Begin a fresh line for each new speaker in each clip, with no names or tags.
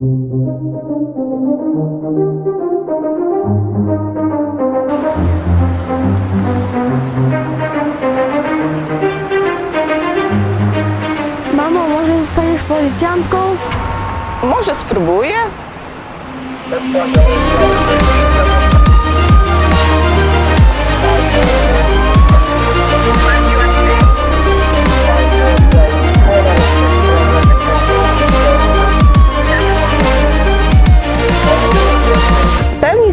Mamo, może zostaniesz policjantką?
Może spróbuję?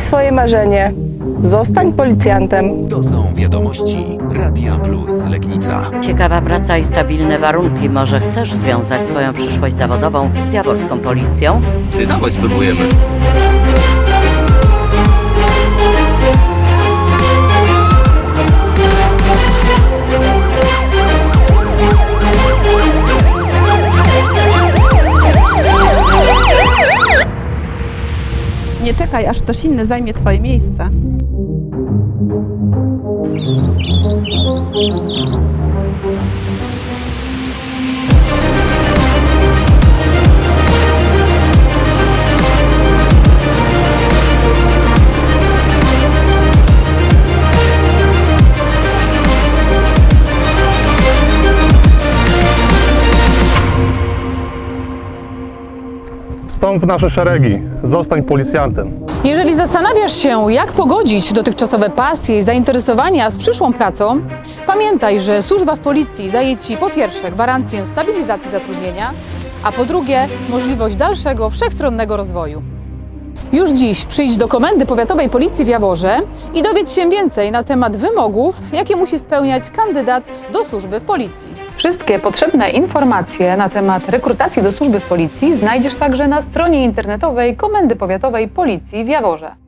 Swoje marzenie. Zostań policjantem.
To są wiadomości Radia Plus Legnica.
Ciekawa praca i stabilne warunki. Może chcesz związać swoją przyszłość zawodową z jaworską policją?
Ty dawaj spróbujemy.
Nie czekaj, aż ktoś inny zajmie twoje miejsce.
Wstąp w nasze szeregi, zostań policjantem.
Jeżeli zastanawiasz się, jak pogodzić dotychczasowe pasje i zainteresowania z przyszłą pracą, pamiętaj, że służba w policji daje Ci po pierwsze gwarancję stabilizacji zatrudnienia, a po drugie możliwość dalszego wszechstronnego rozwoju. Już dziś przyjdź do Komendy Powiatowej Policji w Jaworze i dowiedz się więcej na temat wymogów, jakie musi spełniać kandydat do służby w policji. Wszystkie potrzebne informacje na temat rekrutacji do służby w policji znajdziesz także na stronie internetowej Komendy Powiatowej Policji w Jaworze.